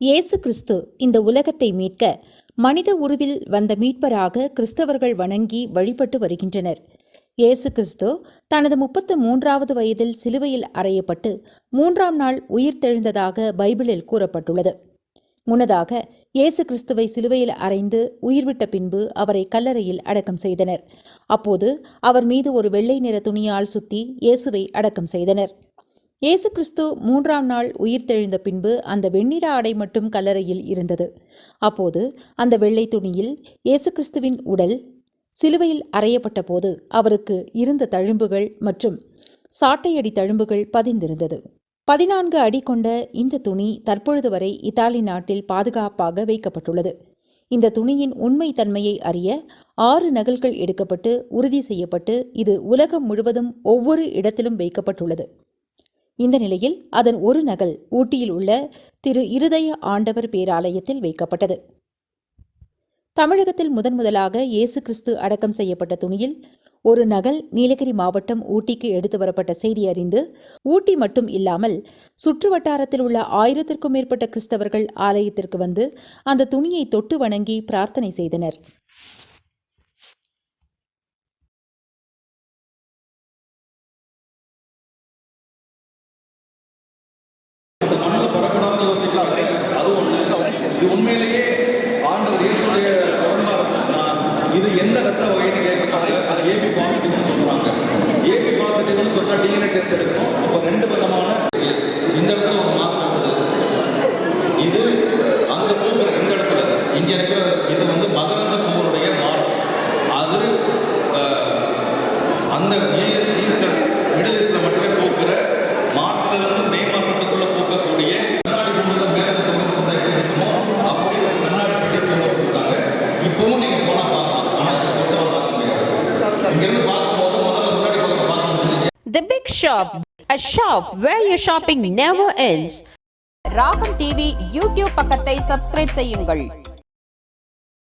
இயேசு கிறிஸ்து இந்த உலகத்தை மீட்க மனித உருவில் வந்த மீட்பராக கிறிஸ்தவர்கள் வணங்கி வழிபட்டு வருகின்றனர். இயேசு கிறிஸ்து தனது முப்பத்து மூன்றாவது வயதில் சிலுவையில் அறையப்பட்டு மூன்றாம் நாள் உயிர்த்தெழுந்ததாக பைபிளில் கூறப்பட்டுள்ளது. முன்னதாக இயேசு கிறிஸ்துவை சிலுவையில் அறைந்து உயிர்விட்ட பின்பு அவரை கல்லறையில் அடக்கம் செய்தனர். அப்போது அவர் மீது ஒரு வெள்ளை நிற துணியால் சுத்தி இயேசுவை அடக்கம் செய்தனர். இயேசு கிறிஸ்து மூன்றாம் நாள் உயிர் தெழுந்த பின்பு அந்த வெண்ணிற ஆடை மட்டும் கல்லறையில் இருந்தது. அப்போது அந்த வெள்ளை துணியில் இயேசு கிறிஸ்துவின் உடல் சிலுவையில் அறையப்பட்ட போது அவருக்கு இருந்த தழும்புகள் மற்றும் சாட்டையடி தழும்புகள் பதிந்திருந்தது. பதினான்கு அடி கொண்ட இந்த துணி தற்பொழுது வரை இத்தாலி நாட்டில் பாதுகாப்பாக வைக்கப்பட்டுள்ளது. இந்த துணியின் உண்மை தன்மையை அறிய ஆறு நகல்கள் எடுக்கப்பட்டு உறுதி செய்யப்பட்டு இது உலகம் முழுவதும் ஒவ்வொரு இடத்திலும் வைக்கப்பட்டுள்ளது. இந்த நிலையில் அதன் ஒரு நகல் ஊட்டியில் உள்ள திரு இருதய ஆண்டவர் பேராலயத்தில் வைக்கப்பட்டது. தமிழகத்தில் முதன் முதலாக இயேசு கிறிஸ்து அடக்கம் செய்யப்பட்ட துணியில் ஒரு நகல் நீலகிரி மாவட்டம் ஊட்டிக்கு எடுத்து வரப்பட்ட செய்தி அறிந்து ஊட்டி மட்டும் இல்லாமல் சுற்று வட்டாரத்தில் உள்ள ஆயிரத்திற்கும் மேற்பட்ட கிறிஸ்தவர்கள் ஆலயத்திற்கு வந்து அந்த துணியை தொட்டு வணங்கி பிரார்த்தனை செய்தனர். எந்த ரத்த வகைன்னு கேட்கறாங்க அது ஏபி பாசிட்டிவ்னு சொல்றாங்க. ஏபி பாசிட்டிவ்னு சொன்னா டிஎன்ஏ டெஸ்ட் எடுக்கணும். அப்போ ரெண்டு விதமான இந்த இடத்துல ஒரு மாற்றம் இருக்குது இது அங்க போகிற இந்த இடத்துல. இங்க இருக்கிற இது வந்து மகரந்த பூவனுடைய மார்க் அது அந்த ஈ- முடியும் The Big Shop, a shop where your shopping never ends. Ragam TV YouTube பக்கத்தை சப்ஸ்கிரைப் செய்யுங்கள்